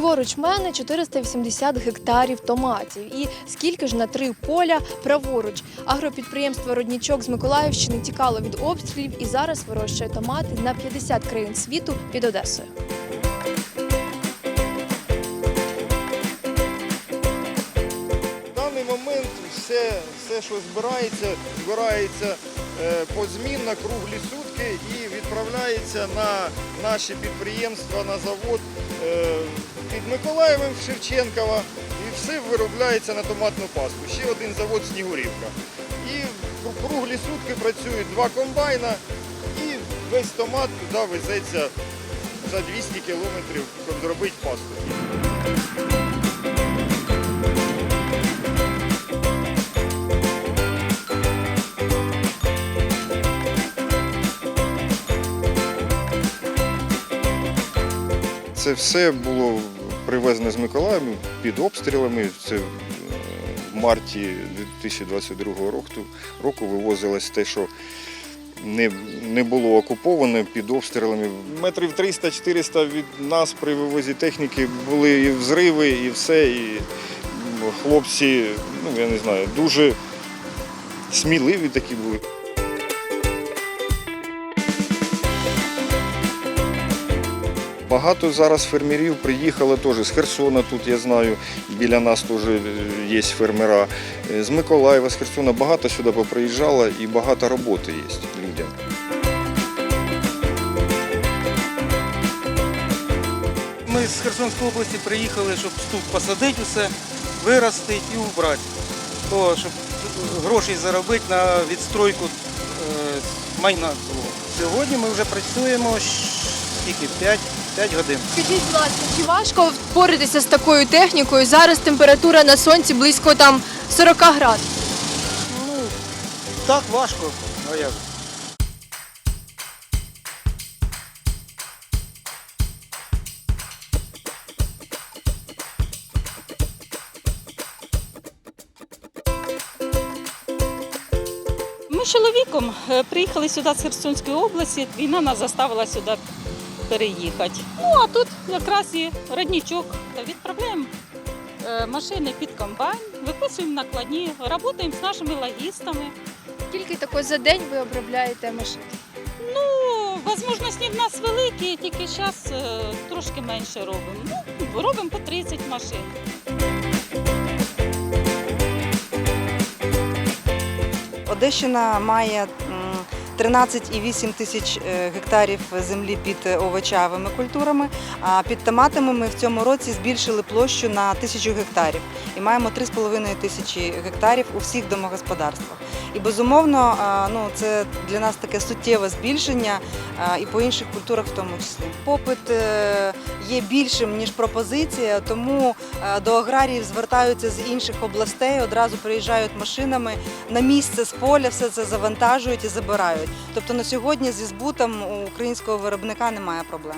Ліворуч мене 480 гектарів томатів. І скільки ж на три поля праворуч. Агропідприємство Роднічок з Миколаївщини тікало від обстрілів і зараз вирощує томати на 50 країн світу під Одесою. Даний момент все, все що збирається, збирається е, позмінно круглі сутки і відправляється на наші підприємства, на завод е, під Миколаєвим Шевченкова. І все виробляється на томатну пасту. Ще один завод Снігурівка. І кру- круглі сутки працюють два комбайна і весь томат туди везеться за 200 кілометрів, щоб зробити пасту. Це все було привезено з Миколаєва під обстрілами. Це е, в марті 2022 року, року вивозилось те, що не, не було окуповане під обстрілами. Метрів 300-400 від нас при вивозі техніки були і взриви, і все. І хлопці, ну я не знаю, дуже сміливі такі були. Багато зараз фермерів приїхало теж з Херсона, тут я знаю, біля нас теж е, є фермера. Е, З Миколаєва, з Херсона багато сюди поприїжджало і багато роботи є людям. Ми з Херсонської області приїхали, щоб тут посадити усе, виростити і убрати. То, щоб грошей заробити на відстройку е, майна. Сьогодні ми вже працюємо скільки? 5, 5 годин. Скажіть, будь ласка, чи важко впоратися з такою технікою? Зараз температура на сонці близько там 40 градусів. Ну, так важко. А як? Ми з чоловіком е, приїхали сюди з Херсонської області. Війна нас заставила сюди переїхати. Ну а тут якраз і роднічок. Відправляємо е, машини під комбайн, виписуємо накладні, працюємо з нашими логістами. Скільки тако за день ви обробляєте машин? Ну, можливості в нас великі, тільки зараз трошки менше робимо. Ну, робимо по 30 машин. Одещина має 13,8 тисяч е, гектарів землі під овочевими культурами. А під томатами ми в цьому році збільшили площу на тисячу гектарів і маємо 3,5 тисячі гектарів у всіх домогосподарствах. І безумовно, ну це для нас таке суттєве збільшення і по інших культурах в тому числі. Попит е, є більшим ніж пропозиція, тому е, до аграріїв звертаються з інших областей, одразу приїжджають машинами на місце з поля, все це завантажують і забирають. Тобто на сьогодні зі збутом у українського виробника немає проблем.